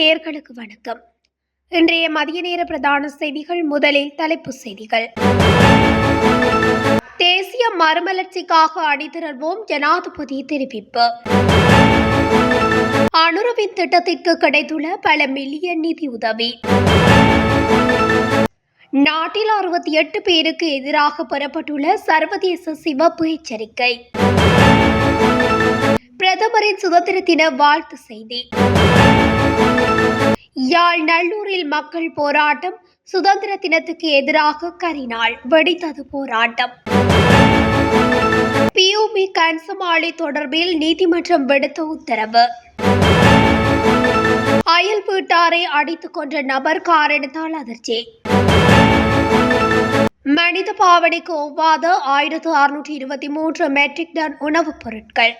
நேர்களுக்கு வணக்கம். இன்றைய மதிய நேர பிரதான செய்திகள் முதலில் தலைப்புச் செய்திகள். தேசிய மறுமலர்ச்சிக்காக அணிதிரள்வோம் ஜனாதிபதி தெரிவிப்பு. அனுரவின் திட்டத்திற்கு கிடைத்துள்ள பல மில்லியன் நிதி உதவி. நாட்டில் அறுபத்தி எட்டு பேருக்கு எதிராக பெறப்பட்டுள்ள சர்வதேச சிவப்பு எச்சரிக்கை. பிரதமரின் சுதந்திர தின வாழ்த்து செய்தி. யாழ் நல்லூரில் மக்கள் போராட்டம் சுதந்திர தினத்துக்கு எதிராக கரிநாள் வெடித்தது போராட்டம். பியூபி கன்சமாளி தொடர்பில் நீதிமன்றம் விடுத்த உத்தரவு. அயல் வீட்டாரை அடித்துக் கொன்ற நபர் காரணத்தால் அதிர்ச்சி. மனித பாவனைக்கு ஒவ்வாத ஆயிரத்து அறுநூற்றி இருபத்தி மூன்று மெட்ரிக் டன் உணவுப் பொருட்கள்.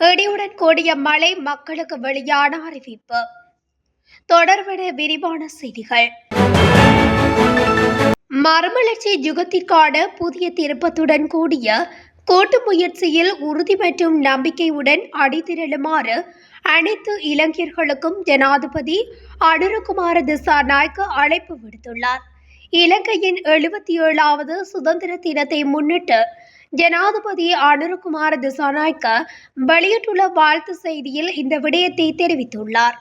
இடியுடன் கூடிய மழை மக்களுக்கு வெளியான அறிவிப்பு. தொடர்பென விரிவான செய்திகள். மறுமலர்ச்சி யுகத்திற்கான புதிய திருப்பத்துடன் கூடிய கூட்டு முயற்சியில் உறுதி மற்றும் நம்பிக்கையுடன் அடித்திரளுமாறு அனைத்து இளைஞர்களுக்கும் ஜனாதிபதி அனுரகுமார திசாநாயக்க அழைப்பு விடுத்துள்ளார். இலங்கையின் எழுபத்தி ஏழாவது சுதந்திர தினத்தை முன்னிட்டு ஜனாதிபதி அனுருகுமார் திசாநாய்க்க வெளியிட்டுள்ள வாழ்த்து செய்தியில் இந்த விடயத்தை தெரிவித்துள்ளார்.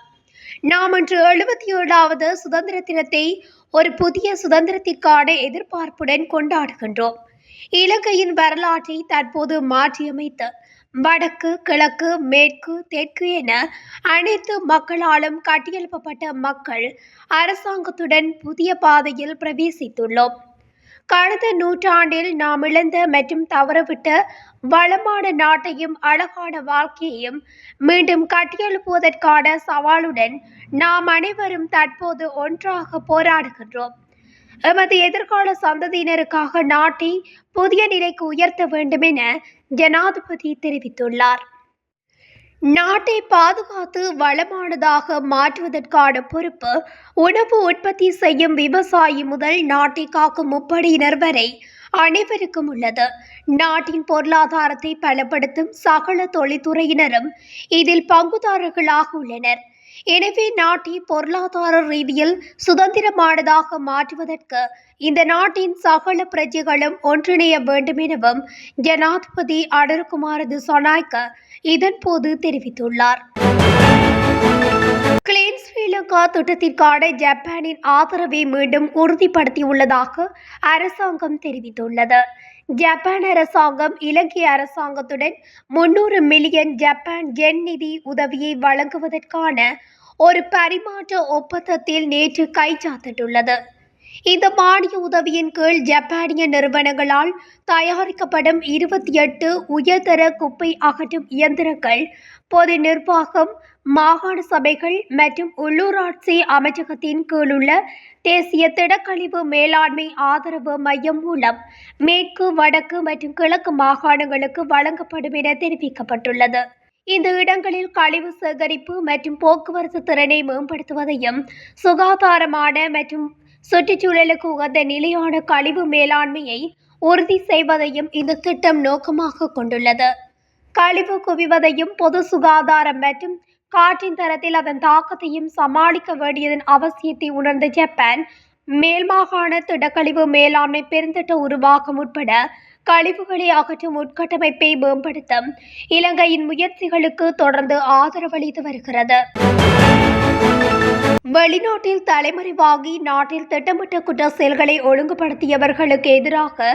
நாம் இன்று எழுபத்தி ஏழாவது சுதந்திர தினத்தை ஒரு புதிய சுதந்திரத்திற்கான எதிர்பார்ப்புடன் கொண்டாடுகின்றோம். இலங்கையின் வரலாற்றை தற்போது மாற்றியமைத்து வடக்கு கிழக்கு மேற்கு தெற்கு என அனைத்து மக்களாலும் கட்டியெழுப்பப்பட்ட மக்கள் அரசாங்கத்துடன் புதிய பாதையில் பிரவேசித்துள்ளோம். கடந்த நூற்றாண்டில் நாம் இழந்த மற்றும் தவறவிட்ட வளமான நாட்டையும் அழகான வாழ்க்கையையும் மீண்டும் கட்டியெழுப்புவதற்கான சவாலுடன் நாம் அனைவரும் தற்போது ஒன்றாக போராடுகின்றோம். எமது எதிர்கால சந்ததியினருக்காக நாட்டை புதிய நிலைக்கு உயர்த்த வேண்டும் என ஜனாதிபதி தெரிவித்துள்ளார். நாட்டை பாதுகாத்து வளமானதாக மாற்றுவதற்கான பொறுப்பு உணவு உற்பத்தி செய்யும் விவசாயி முதல் நாட்டை காக்கும் முப்படையினர் வரை அனைவருக்கும் உள்ளது. நாட்டின் பொருளாதாரத்தை பலப்படுத்தும் சகல தொழில்துறையினரும் இதில் பங்குதாரர்களாக உள்ளனர். எனவே நாட்டை பொருளாதார ரீதியில் சுதந்திரமானதாக மாற்றுவதற்கு இந்த நாட்டின் சகல பிரஜைகளும் ஒன்றிணைய வேண்டும் எனவும் ஜனாதிபதி அடர்குமார திசாநாயக்க இதன்போது தெரிவித்துள்ளார். கிளீன் ஸ்ரீலங்கா திட்டத்திற்கான ஜப்பானின் ஆதரவை மீண்டும் உறுதிப்படுத்தியுள்ளதாக அரசாங்கம் தெரிவித்துள்ளது. ஜப்பான் அரசாங்கம் இலங்கை அரசாங்கத்துடன் முன்னூறு மில்லியன் ஜப்பான் ஜென் நிதி உதவியை வழங்குவதற்கான ஒரு பரிமாற்ற ஒப்பந்தத்தில் நேற்று கைச்சாத்திட்டுள்ளது. இந்த மானிய உதவியின் கீழ் ஜப்பானிய நிறுவனங்களால் தயாரிக்கப்படும் இருபத்தி எட்டு உயர்தர குப்பை அகற்றும் இயந்திரங்கள் பொது நிர்வாகம் மாகாண சபைகள் மற்றும் உள்ளூராட்சி அமைச்சகத்தின் கீழுள்ள தேசிய திடக்கழிவு மேலாண்மை ஆதரவு மையம் மூலம் மேற்கு வடக்கு மற்றும் கிழக்கு மாகாணங்களுக்கு வழங்கப்படும் என தெரிவிக்கப்பட்டுள்ளது. இந்த இடங்களில் கழிவு சேகரிப்பு மற்றும் போக்குவரத்து திறனை மேம்படுத்துவதையும் சுகாதாரமான மற்றும் சுற்றுச்சூழலுக்கு உகந்த நிலையான கழிவு மேலாண்மையை உறுதி செய்வதையும் இந்த திட்டம் நோக்கமாக கொண்டுள்ளது. கழிவு குவிவதையும் பொது சுகாதாரம் மற்றும் காற்றின் தரத்தில் அதன் தாக்கத்தையும் சமாளிக்க வேண்டியதன் அவசியத்தை உணர்ந்த ஜப்பான் மேல்மாகாண திடக்கழிவு மேலாண்மை பெருந்திட்ட உருவாக்கம் உட்பட கழிவுகளை அகற்றும் உட்கட்டமைப்பை மேம்படுத்த இலங்கையின் முயற்சிகளுக்கு தொடர்ந்து ஆதரவளித்து வருகிறது. வெளிநாட்டில் தலைமறைவாகி நாட்டில் திட்டமிட்ட குற்ற செயல்களை ஒழுங்குபடுத்தியவர்களுக்கு எதிராக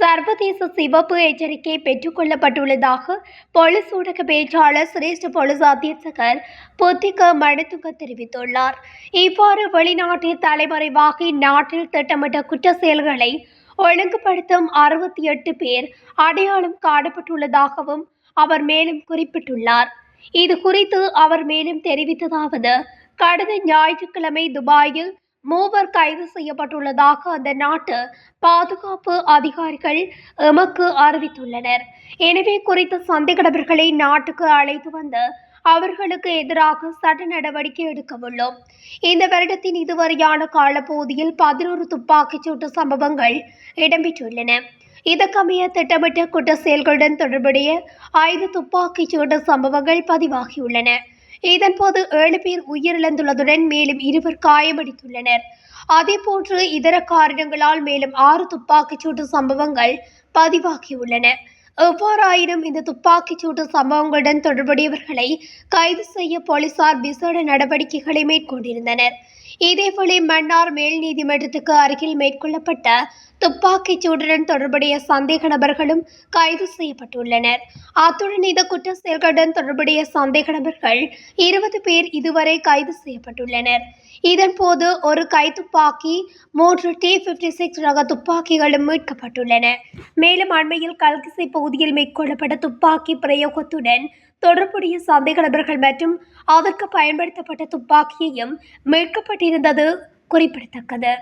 சர்வதேச சிவப்பு எச்சரிக்கை பெற்றுக்கொள்ளப்பட்டுள்ளதாக போலீஸ் ஊடக பேச்சாளர் சிரேஷ்ட போலீஸ் அத்தியட்சகர் புத்திக மணித்துங்க தெரிவித்துள்ளார். இவ்வாறு வெளிநாட்டில் தலைமறைவாகி நாட்டில் திட்டமிட்ட குற்ற செயல்களை ஒழுங்குபடுத்தும் அறுபத்தி எட்டு பேர் அடையாளம் காணப்பட்டுள்ளதாகவும் அவர் மேலும் குறிப்பிட்டுள்ளார். இது குறித்து அவர் மேலும் தெரிவித்ததாவது கடந்த ஞாயிற்றுக்கிழமை துபாயில் மூவர் கைது செய்யப்பட்டுள்ளதாக அந்த நாட்டு பாதுகாப்பு அதிகாரிகள் எமக்கு அறிவித்துள்ளனர். எனவே குறித்த சந்தேக நபர்களை நாட்டுக்கு அழைத்து வந்து அவர்களுக்கு எதிராக சட்ட நடவடிக்கை எடுக்க உள்ளோம். இந்த வருடத்தின் இதுவரையான காலப்பகுதியில் பதினோரு துப்பாக்கிச் சூட்டு சம்பவங்கள் இடம்பெற்றுள்ளன. இதற்கமைய திட்டமிட்ட குற்ற செயல்களுடன் தொடர்புடைய ஐந்து துப்பாக்கிச் சூட்டு சம்பவங்கள் பதிவாகியுள்ளன. இதன்போது ஏழு பேர் உயிரிழந்துள்ளதுடன் மேலும் இருவர் காயமடைந்துள்ளனர். அதேபோன்று இதர காரணங்களால் மேலும் ஆறு துப்பாக்கிச்சூட்டு சம்பவங்கள் பதிவாகியுள்ளன. எவ்வாறாயினும் இந்த துப்பாக்கிச் சூட்டு சம்பவங்களுடன் தொடர்புடையவர்களை கைது செய்ய போலீசார் விசேட நடவடிக்கைகளை மேற்கொண்டிருந்தனர். இதேவேளை மன்னார் மேல் நீதிமன்றத்துக்கு அருகில் மேற்கொள்ளப்பட்ட துப்பாக்கிச் சூடுடன் தொடர்புடைய சந்தேக நபர்களும் கைது செய்யப்பட்டுள்ளனர். அத்துடன் இந்த குற்ற செயல்களுடன் தொடர்புடைய சந்தேக நபர்கள் இருபது பேர் இதுவரை கைது செய்யப்பட்டுள்ளனர். இதன்போது ஒரு கைத்துப்பாக்கி மூன்று டி பிப்டி சிக்ஸ் ரக துப்பாக்கிகளும் மீட்கப்பட்டுள்ளன. மேலும் அண்மையில் கல்கிசை பகுதியில் மேற்கொள்ளப்பட்ட துப்பாக்கி பிரயோகத்துடன் தொடர்புடைய சந்தேக நபர்கள் மற்றும் அதற்கு பயன்படுத்தப்பட்ட துப்பாக்கியையும் மீட்கப்பட்டிருந்தது குறிப்பிடத்தக்கது.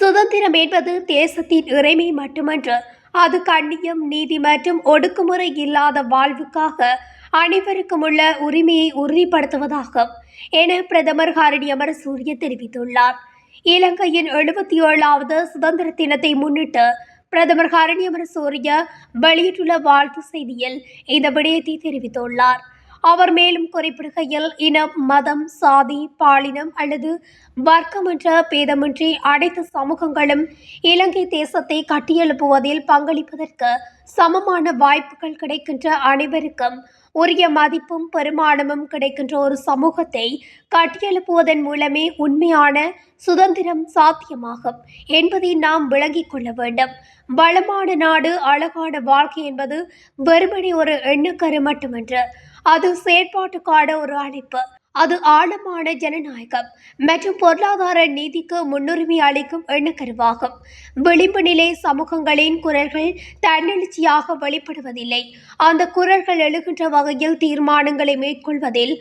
சுதந்திரம் என்பது தேசத்தின் இறைமை மட்டுமன்று அது கண்ணியம் நீதி மற்றும் ஒடுக்குமுறை இல்லாத வாழ்வுக்காக அனைவருக்கும் உள்ள உரிமையை உறுதிப்படுத்துவதாகும் என பிரதமர் ஹரணி அமரசூரிய தெரிவித்துள்ளார். இலங்கையின் எழுபத்தி ஏழாவது சுதந்திர தினத்தை முன்னிட்டு பிரதமர் ஹரணியமர அமரசூரிய வெளியிட்டுள்ள வாழ்த்து செய்தியில் இந்த விடயத்தை தெரிவித்துள்ளார். அவர் மேலும் குறிப்பிடுகையில் இனம் மதம் சாதி பாலினம் அல்லது வர்க்கம் என்ற பேதமின்றி அனைத்து சமூகங்களும் இலங்கை தேசத்தை கட்டியெழுப்புவதில் பங்களிப்பதற்கு சமமான வாய்ப்புகள் கிடைக்கின்ற அனைவருக்கும் உரிய மதிப்பும் பெருமானமும் கிடைக்கின்ற ஒரு சமூகத்தை கட்டியெழுப்புவதன் மூலமே உண்மையான சுதந்திரம் சாத்தியமாகும் என்பதை நாம் விளங்கிக் கொள்ள வேண்டும். வளமான நாடு அழகான வாழ்க்கை என்பது வெறுமனே ஒரு எண்ணுக்கரு மட்டுமன்று. அது செயற்பாட்டுக்கான ஒரு அழைப்பு. அது ஆழமான ஜனநாயகம் மற்றும் பொருளாதார நீதிக்கு முன்னுரிமை அளிக்கும் எண்ணக்கருவாகும். விளிம்பு நிலை சமூகங்களின் குரல்கள் தன்னெழுச்சியாக வெளிப்படுவதில்லை. அந்த குரல்கள் எழுகின்ற வகையில் தீர்மானங்களை மேற்கொள்வதில்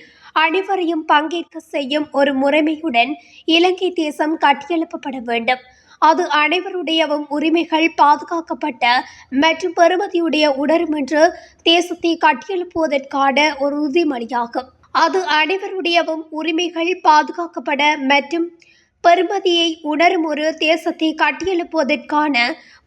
அனைவரையும் பங்கேற்க செய்யும் ஒரு முறைமையுடன் இலங்கை தேசம் கட்டியெழுப்பப்பட வேண்டும். அது அனைவருடையவும் உரிமைகள் பாதுகாக்கப்பட்ட மற்றும் பெறுமதியுடைய உணரும் என்று தேசத்தை கட்டியெழுப்புவதற்கான ஒரு உறுதிமொழியாகும். அது அனைவருடையவும் உரிமைகள் பாதுகாக்கப்பட மற்றும் பெருமதியை உணரும் ஒரு தேசத்தை கட்டியெழுப்புவதற்கான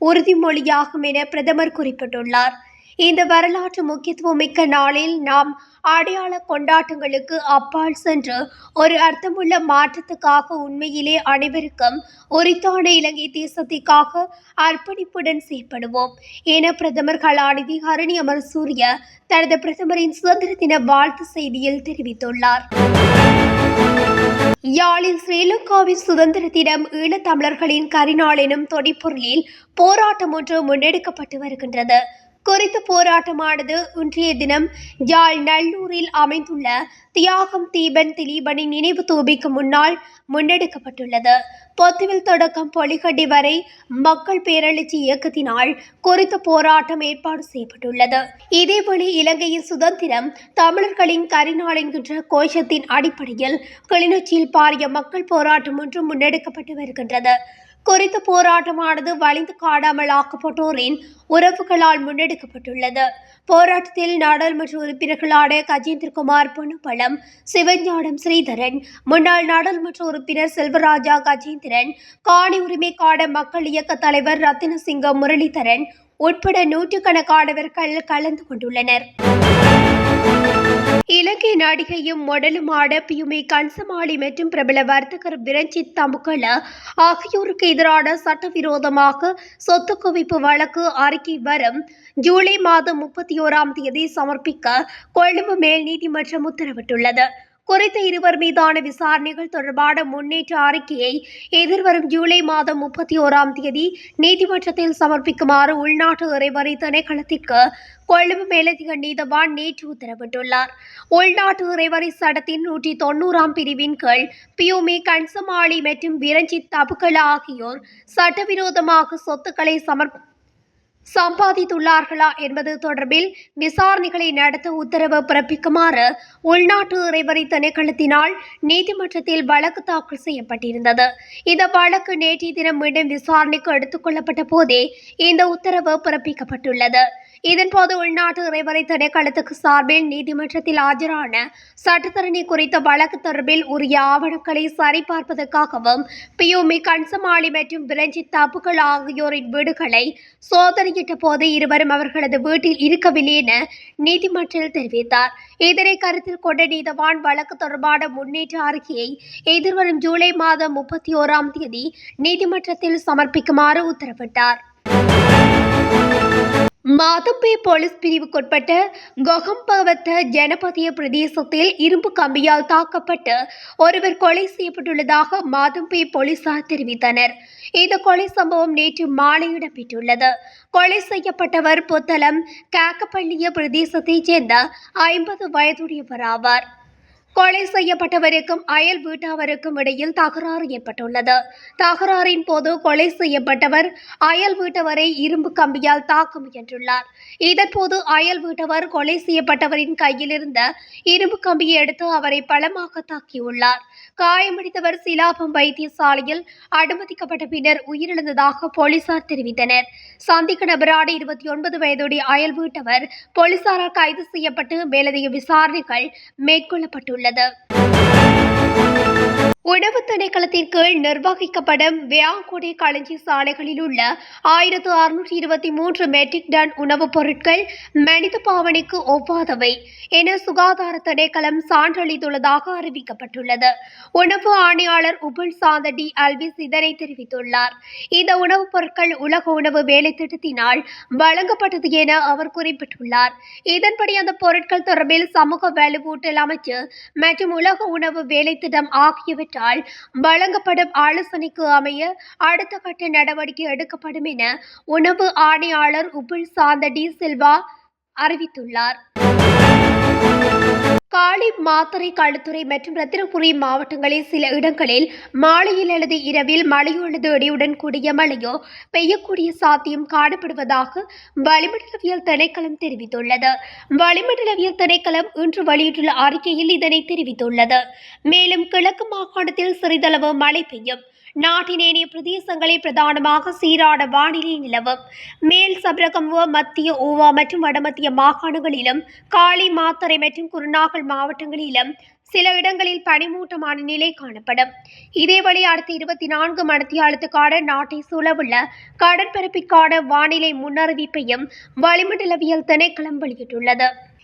உறுதிமொழியாகும் என பிரதமர் குறிப்பிட்டுள்ளார். இந்த வரலாற்று முக்கியத்துவம் மிக்க நாளில் நாம் அடையாள கொண்டாட்டங்களுக்கு அப்பால் சென்று ஒரு அர்த்தமுள்ள மாற்றத்துக்காக உண்மையிலே அனைவருக்கும் உரித்தான இலங்கை தேசத்திற்காக அர்ப்பணிப்புடன் செயல்படுவோம் என பிரதமர் கலாநிதி ஹரணி அமர்சூரிய தனது பிரதமரின் சுதந்திர தின வாழ்த்து செய்தியில் தெரிவித்துள்ளார். யாழில் ஸ்ரீலங்காவின் சுதந்திர தினம் ஈழத்தமிழர்களின் கரிநாள் எனும் தொடிப்பொருளில் போராட்டம் ஒன்று முன்னெடுக்கப்பட்டு வருகின்றது. குறித்த போராட்டமானது இன்றைய தினம் யாழ் நல்லூரில் அமைந்துள்ள தியாகம் தீபன் திலீபனின் நினைவு தூபிக்கு முன்னால் முன்னெடுக்கப்பட்டுள்ளது. பொத்துவில் தொடக்கம் பொலிகடி வரை மக்கள் பேரழிச்சி இயக்கத்தினால் குறித்த போராட்டம் ஏற்பாடு செய்யப்பட்டுள்ளது. இதேபோல இலங்கையின் சுதந்திரம் தமிழர்களின் கரிநாள் என்கின்ற கோஷத்தின் அடிப்படையில் கிளிநொச்சியில் பாரிய மக்கள் போராட்டம் ஒன்று முன்னெடுக்கப்பட்டு வருகின்றது. குறித்த போராட்டமானது வலிந்து காடாமல் ஆக்கப்பட்டோரின் உறவுகளால் முன்னெடுக்கப்பட்டுள்ளது. போராட்டத்தில் நாடாளுமன்ற உறுப்பினர்களான கஜேந்திரகுமார் பொன்னப்பழம் சிவஞானம் ஸ்ரீதரன் முன்னாள் நாடாளுமன்ற உறுப்பினர் செல்வராஜா கஜேந்திரன் காணி உரிமை காட மக்கள் இயக்க தலைவர் ரத்தினசிங்கம் முரளிதரன் உட்பட நூற்றுக்கணக்கானவர்கள் கலந்து கொண்டுள்ளனர். இலங்கை நடிகையும் மொடலுமான பியுமே கன்சமாளி மற்றும் பிரபல வர்த்தகர் விரஞ்சித் தமுக்கல ஆகியோருக்கு எதிரான சட்டவிரோதமாக சொத்து குவிப்பு வழக்கு அறிக்கை வரும் ஜூலை மாதம் முப்பத்தி ஓராம் தேதி சமர்ப்பிக்க கொழும்பு மேல் நீதிமன்றம் உத்தரவிட்டுள்ளது. குறித்த இருவர் மீதான விசாரணைகள் தொடர்பான முன்னேற்ற அறிக்கையை எதிர்வரும் ஜூலை மாதம் முப்பத்தி ஓராம் தேதி நீதிமன்றத்தில் சமர்ப்பிக்குமாறு உள்நாட்டு இறைவரை திணைக்களத்திற்கு கொழும்பு மேலதிக நீதவான் நேற்று உத்தரவிட்டுள்ளார். உள்நாட்டு இறைவரை சட்டத்தின் நூற்றி தொண்ணூறாம் பிரிவின் கீழ் பியூமி கன்சமாளி மற்றும் விரஞ்சித் தபுக்கலா ஆகியோர் சட்டவிரோதமாக சொத்துக்களை சமர்ப்ப சம்பாதித்துள்ளார்களா என்பது தொடர்பில் விசாரணைகளை நடத்த உத்தரவு பிறப்பிக்குமாறு உள்நாட்டு இறைவரை திணைக்களத்தினால் நீதிமன்றத்தில் வழக்கு தாக்கல் செய்யப்பட்டிருந்தது. இந்த வழக்கு நேற்றைய தினம் மீண்டும் விசாரணைக்கு எடுத்துக் கொள்ளப்பட்ட போதே இந்த உத்தரவு பிறப்பிக்கப்பட்டுள்ளது. இதன்போது உள்நாட்டு இறைவரை திணைக்களத்துக்கு சார்பில் நீதிமன்றத்தில் ஆஜரான சட்டத்தரணி குறித்த வழக்கு தொடர்பில் உரிய ஆவணங்களை சரிபார்ப்பதற்காகவும் பியூமி கன்சமாளி மற்றும் பிரஞ்சித் தப்புகள் ஆகியோரின் வீடுகளை சோதனையிட்ட போது இருவரும் அவர்களது வீட்டில் இருக்கவில்லை என நீதிமன்றத்தில் தெரிவித்தார். இதனை கருத்தில் கொண்ட நீதவான் வழக்கு தொடர்பான முன்னேற்ற அறிக்கையை எதிர்வரும் ஜூலை மாதம் முப்பத்தி ஓராம் தேதி நீதிமன்றத்தில் சமர்ப்பிக்குமாறு உத்தரவிட்டார். மாதம்பே போலீஸ் பிரிவுக்குட்பட்ட கொகம்பவத்த ஜனபதிய பிரதேசத்தில் இரும்பு கம்பியால் தாக்கப்பட்டு ஒருவர் கொலை செய்யப்பட்டுள்ளதாக மாதம்பே போலீசார் தெரிவித்தனர். இந்த கொலை சம்பவம் நேற்று மாலை இடம்பெற்றுள்ளது. கொலை செய்யப்பட்டவர் புத்தளம் காக்கப்பள்ளிய பிரதேசத்தைச் சேர்ந்த ஐம்பது வயதுடையவர் ஆவார். கொலை செய்யப்பட்டவருக்கும் அயல் வீட்டவருக்கும் இடையில் தகராறு ஏற்பட்டுள்ளது. தகராறின் போது கொலை செய்யப்பட்டவர் அயல் வீட்டவரை இரும்பு கம்பியால் தாக்க முயன்றுள்ளார். இதன்போது அயல் வீட்டவர் கொலை செய்யப்பட்டவரின் கையில் இருந்த இரும்பு கம்பியை எடுத்து அவரை பலமாக தாக்கியுள்ளார். காயமடைந்தவர் சிலாபம் வைத்தியசாலையில் அனுமதிக்கப்பட்ட பின்னர் உயிரிழந்ததாக போலீசார் தெரிவித்தனர். சந்திக்க நபரான இருபத்தி ஒன்பது வயதுடைய அயல் வீட்டவர் போலீசாரால் கைது செய்யப்பட்டு மேலதிக விசாரணைகள் மேற்கொள்ளப்பட்டுள்ளது. 买的 உணவு திணைக்களத்தின் கீழ் நிர்வகிக்கப்படும் வியாங்குடி களஞ்சி சாலைகளில் உள்ள ஆயிரத்து அறுநூற்றி இருபத்தி மூன்று மெட்ரிக் டன் உணவுப் பொருட்கள் மனித பாவனைக்கு ஒவ்வாதவை என சுகாதார திணைக்களம் சான்றளித்துள்ளதாக அறிவிக்கப்பட்டுள்ளது. உணவு ஆணையாளர் உபுல் சாந்த டி அல்விஸ் இதனை தெரிவித்துள்ளார். இந்த உணவுப் பொருட்கள் உலக உணவு வேலை திட்டத்தினால் வழங்கப்பட்டது என அவர் குறிப்பிட்டுள்ளார். இதன்படி அந்த பொருட்கள் தொடர்பில் சமூக வலுவூட்டல் அமைச்சு மற்றும் உலக உணவு வேலை திட்டம் ஆகியவற்றால் வழங்கப்படும் ஆலோசனைக்கு அமைய அடுத்த கட்ட நடவடிக்கை எடுக்கப்படும் என உணவு ஆணையாளர் உபுல் சாந்த டி செல்வா அறிவித்துள்ளார். காலி மாத்தறை களுத்துறை மற்றும் ரத்தினபுரி மாவட்டங்களில் சில இடங்களில் மாலையில் அல்லது இரவில் மழையோ அல்லது இடியுடன் கூடிய மழையோ பெய்யக்கூடிய சாத்தியம் காணப்படுவதாக வளிமண்டலவியல் திணைக்களம் தெரிவித்துள்ளது. வளிமண்டலவியல் திணைக்களம் இன்று வெளியிட்டுள்ள அறிக்கையில் இதனை தெரிவித்துள்ளது. மேலும் கிழக்கு மாகாணத்தில் சிறிதளவு மழை பெய்யும். நாட்டின் ஏனைய பிரதேசங்களில் பிரதானமாக சீரான வானிலை நிலவும். மேல் சபரகமுவ மத்திய ஓவா மற்றும் வடமத்திய மாகாணங்களிலும் காளி மாத்தறை மற்றும் குருநாகல் மாவட்டங்களிலும் சில இடங்களில் பனிமூட்டமான நிலை காணப்படும். இதேவழி அடுத்த இருபத்தி நான்கு மணித்தியாலத்துக்கான நாட்டை சூழவுள்ள கடற்பரப்பிற்கான வானிலை முன்னறிவிப்பையும் வளிமண்டலவியல் திணைக்களம் வெளியிட்டுள்ளது.